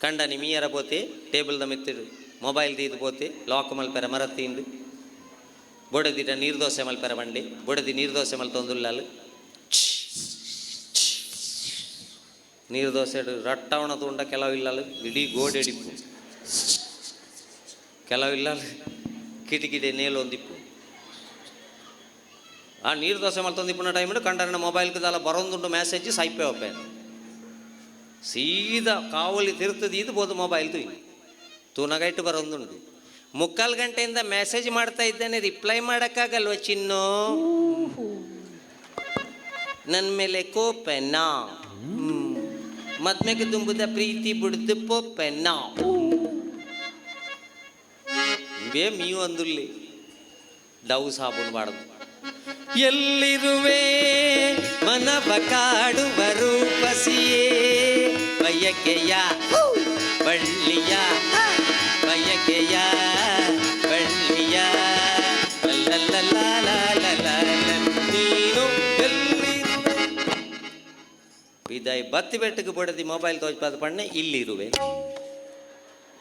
ಕಂಡನಿ ಮೀಯರ ಪೋತೆ table the ಮಿತ್ತಿಡು mobile ದೀದು ಪೋತೆ lock ಮಲ್ಪೆರ ಮರತ್ತಿಂಡು ಬೊಡದಿಟ ನೀರು ದೋಸೆ ಮಲ್ಪೆರ ಬಂಡೆ ಬೊಡದಿ ನೀರು ದೋಸೆ ಮಲ್ತೊಂದುಲ್ಲಾಲು ನೀರು ದೋಸೆ ರಟ್ಟವಣ ತುಂಡ ಕೆಲವು ಇಲ್ಲಲು ಇಡೀ ಗೋಡೆ ಹಿಡಿಪು ಕೆಲವು ಇಲ್ಲಲು ಕಿಟಿಕಿಡೆ ನೇಲೊಂದಿಪ್ಪು ಆ ನೀರು ದೋಸೆ ಮಲ್ತೊಂದಿಪ್ಪುನ ಟೈಮ್ ಕಂಡನ ಮೊಬೈಲ್ಗೆ ದಾಲ ಬರೊಂದುಂಡು ಮೆಸೇಜ್ ಸೈಪೆ ಒಪ್ಪೆ ಸೀದಾ ಕಾವಲಿ ತಿರುತ್ತದೆ ಇದು ಬೋದು ಮೊಬೈಲ್ ತು ತೂನಗೈಟು ಬರೊಂದುಂಡು ಮುಕ್ಕಾಲು ಗಂಟೆಯಿಂದ ಮೆಸೇಜ್ ಮಾಡ್ತಾ ಇದ್ದೇನೆ ರಿಪ್ಲೈ ಮಾಡೋಕ್ಕಾಗಲ್ವ ಚಿನ್ನು? ನನ್ನ ಮೇಲೆ ಕೋಪೆನಾ ಮದ್ಮೆಗೆ ತುಂಬುದ ಪ್ರೀತಿ ಬಿಡ್ದು ಪೊಪ್ಪೆನಾ ಬೇ ಮೀವು ಅಂದುಲ್ಲಿ ಡವ್ ಸಾಬೂನು ಬಾಡದು. ಎಲ್ಲಿರುವೆ? ಮನ ಬಕಾಡುವ ರೂಪಸಿಯೇ? ಬಯಕೆಯ ಬಳ್ಳಿಯ ಬಯಕೆಯ ಬಳ್ಳಿಯ ಲಲ್ಲಲ್ಲಲಾಲಲಲ. ನೀನು ಎಲ್ಲಿರುವೆ ವಿದಾಯ್ ಬತ್ತಿ ಬೆಟ್ಟಕ್ಕೆ ಬಡದಿ ಮೊಬೈಲ್ ತೋಚ್ಪಾದ ಪಣ್ಣೆ ಇಲ್ಲಿರುವೆ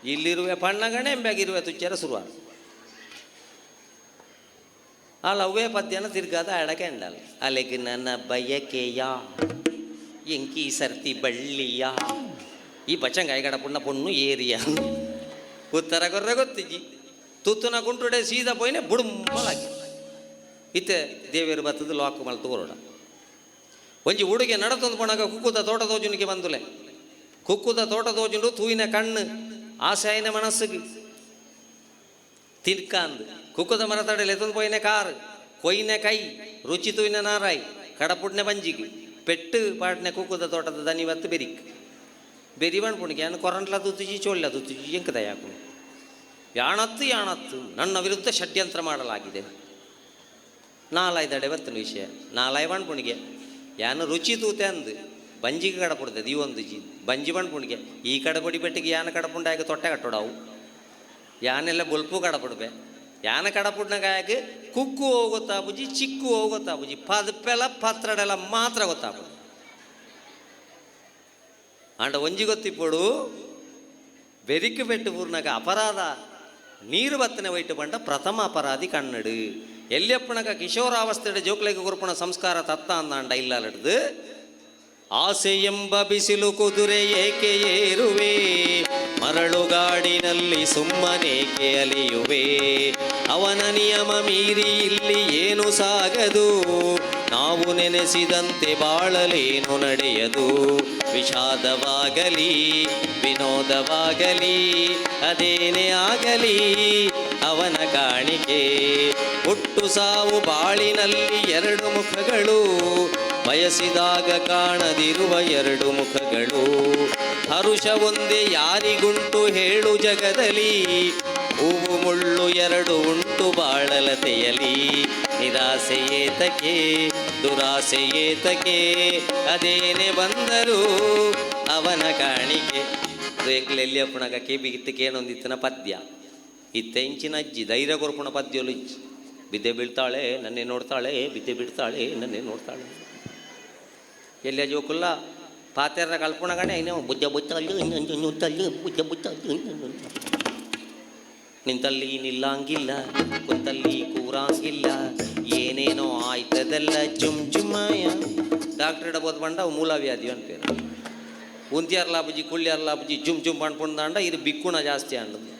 ಇಲ್ಲಿರುವೆ ಪಣ್ಣಗಣೆ ಎಂಬಾಗಿರುವೆ ತುಚ್ಚರ ಶುರುವಾರ ಅಲ್ಲ ಅವೇ ಪದ್ಯನ ತಿರ್ಗಾದ ಅಡಕೆ ಅಂಡಲ್ಲ ಅಲೆಗೆ ನನ್ನ ಬಯಕೆಯ ಎಂಕಿ ಸರ್ತಿ ಬಳ್ಳಿಯ ಈ ಬಚ್ಚಂಗಾಯಿ ಗಡ ಪುಣ್ಣ ಪುಣ್ಣು ಏರಿಯ. ಉತ್ತರ ಕೊರ್ರೆ ಗೊತ್ತಿಜ್ಜಿ. ತುತ್ತುನ ಕುಂಟುಡೆ ಸೀದಾ ಪೋಯ್ನೆ ಬುಡುಂಬಲಾಗಿ ಇತ್ತೆ ದೇವಿಯರು ಬತ್ತದ ಲಾಕ್ ಮಲ್ ಹೊರಡ ಒಂಜಿ ಉಡುಗೆ ನಡತೊಂದು ಪಣಗ ಕುಕ್ಕುದ ತೋಟ ತೋಜುನಿಗೆ ಬಂದುಲೆ. ಕುಕ್ಕುದ ತೋಟ ತೋಜುಂಡು ತೂಯಿನ ಕಣ್ಣು ಆಸೆಯಿನ ಮನಸ್ಸಿಗೆ. ತಿನ್ಕಾಂದ್ ಕುಕ್ಕುದ ಮರ ತಡೆಲೆ ಎತ್ತೊಂದು ಪೋಯ್ನೆ ಕಾರ್, ಕೊಯ್ನ ಕೈ, ರುಚಿ ತೂಯಿನ ನಾರಾಯಿ, ಕಡಪುಡ್ನೆ ಬಂಜಿಗೆ ಪೆಟ್ಟು ಪಾಟ್ನೆ ಕುಕ್ಕುದ ತೋಟದ ದನಿ ಬೆರಿಕ್. ಬೆರಿ ಬಣ್ಪುಣಿಗೆ ನಾನು ಕೊರಂಟ್ಲ ತುಜಿ ಚೋಳ್ಳ ತುಜಿ ಎಂಕದ ಯಾಕು ಯಾಣತ್ತು ಯಾಣತ್ತು, ನನ್ನ ವಿರುದ್ಧ ಷಡ್ಯಂತ್ರ ಮಾಡಲಾಗಿದೆ. ನಾಲಾಯ್ದಡೆ ಬತ್ತನ ವಿಷಯ. ನಾಲಾಯ್ ಪುಣಿಗೆ ಯಾನು ರುಚಿ ತೂತೆ ಅಂದು, ಬಂಜಿಗೆ ಕಡಪುಡ್ತದೆ ಈ ಒಂದು ಜಿ, ಬಂಜಿ ಬಣ್ಪುಣಿಗೆ ಈ ಕಡಪಡಿ ಬೆಟ್ಟಿಗೆ ಯಾನ ಕಡಪುಂಡಾಗ ತೊಟ್ಟೆ ಕಟ್ಟೋಡವು. ಯಾನೆಲ್ಲ ಬೊಲ್ಪು ಕಡಪುಡ್ಬೆ ಯಾನ ಕಡಪುಡ್ನಾಗ ಕುಕ್ಕು ಹೋಗುತ್ತಾ ಬುಜಿ ಚಿಕ್ಕು ಹೋಗುತ್ತಾ ಬುಜಿ ಪದಪೆಲ ಪತ್ರಡೆಲ್ಲ ಮಾತ್ರ ಗೊತ್ತಾಗ್ಬೋದು ಅಂಡ ಒಂಜಿ ಗೊತ್ತಿಪ್ಪಡು ಬೆರಿಕು ಬೆಟ್ಟು ಅಪರಾಧ, ನೀರು ಬತ್ತನೆ ಒಯ್ಟು ಬಂಡ ಪ್ರಥಮ ಅಪರಾಧಿ ಕನ್ನಡು ಎಲ್ಯಪ್ಪಣಗ ಕಿಶೋರಾವಸ್ಥೆಯ ಜೋಕ್ಲೆಗೆ ಗುರುಪಣ ಸಂಸ್ಕಾರ ತತ್ತ ಅಂದಾಂಡ ಇಲ್ಲಲಡ್ದು. ಆಸೆ ಎಂಬ ಮರಳುಗಾಡಿನಲ್ಲಿ ಸುಮ್ಮನೆ ಅಲಿಯುವೆ ಅವನ ನಿಯಮ ಮೀರಿ ಇಲ್ಲಿ ಏನು ಸಾಗದು? ನಾವು ನೆನೆಸಿದಂತೆ ಬಾಳಲೇನು ನಡೆಯದು? ವಿಷಾದವಾಗಲಿ, ವಿನೋದವಾಗಲಿ, ಅದೇನೇ ಆಗಲಿ, ಅವನ ಕಾಣಿಕೆ. ಹುಟ್ಟು ಸಾವು ಬಾಳಿನಲ್ಲಿ ಎರಡು ಮುಖಗಳು ಬಯಸಿದಾಗ ಕಾಣದಿರುವ ಎರಡು ಮುಖಗಳು. ಹರುಷ ಒಂದೇ ಯಾರಿಗುಂಟು ಹೇಳು ಜಗದಲ್ಲಿ. ಹೂವು ಮುಳ್ಳು ಎರಡು ಉಂಟು ಬಾಳಲತೆಯಲಿ. ನಿರಾಸೆ ಏತಕೆ ದುರಾಸೆ ಏತಕ್ಕೆ. ಅದೇನೆ ಬಂದರು ಅವನ ಕಾಣಿಕೆ. ಎಲ್ಲಿ ಅಪ್ಪಣಗ ಕೇಬಿಗಿತ್ತು ಕೇಳೊಂದಿತ್ತನ ಪದ್ಯ. ಇತ್ತ ಇಂಚಿನ ಅಜ್ಜಿ, ಧೈರ್ಯ ಕೊರ್ಪುಣ ಪದ್ಯಲು ಇಜ್ಜಿ. ಬಿದ್ದೆ ಬೀಳ್ತಾಳೆ, ನನ್ನೇ ನೋಡ್ತಾಳೆ, ಬಿದ್ದೆ ಬಿಡ್ತಾಳೆ ನನ್ನೇ ನೋಡ್ತಾಳೆ. ಎಲ್ಲ ಜೋಕುಲ್ಲ ಪಾತ್ರ ಕಲ್ಪಣಗಣೆ ಇನ್ನೇ ಬುದ್ಧ ಬುತ್ತಲ್ಲು ಇನ್ನೊಂದು ಬುದ್ಧ ಬುತ್ತಲ್ಲು ನಿಂತಲ್ಲಿ ನಿಲ್ಲಂಗಿಲ್ಲ ಕುಂತಲ್ಲಿ ಕೂರಂಗಿಲ್ಲ, ಏನೇನೋ ಆಯ್ತದೆಲ್ಲ ಜುಮ್ ಜುಮ್ಮಯ. ಡಾಕ್ಟರ್ ಇಡಬೋದು ಬಂಡ ಮೂಲವ್ಯಾಧಿ ಅಂತೀರ ಉಂತಿಯಾರ್ಲ ಬುಜಿ ಕುಳ್ಳಿಯಾರ್ಲ ಬುಜಿ ಜುಮ್ ಜುಮ್ ಪಣ್ಪುಂದಾಂಡ ಇದು ಬಿಕ್ಕುಣ ಜಾಸ್ತಿ ಅಂಡದು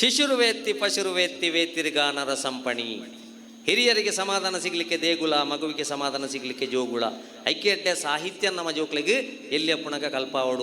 ಶಿಶುರು ವೇತ್ತಿ, ಪಶುರು ವೇತ್ತಿ ವೇತ್ತಿರಿಗಾನರ ಸಂಪಣಿ. ಹಿರಿಯರಿಗೆ ಸಮಾಧಾನ ಸಿಗಲಿಕ್ಕೆ ದೇಗುಲ, ಮಗುವಿಗೆ ಸಮಾಧಾನ ಸಿಗಲಿಕ್ಕೆ ಜೋಗುಳ. ಐಕ್ಯಡ್ಡೆ ಸಾಹಿತ್ಯ ನಮ್ಮ ಜೋಕ್ಲಿಗೆ ಎಲ್ಲಿ ಕಲ್ಪ ಕಲ್ಪಾವಡು?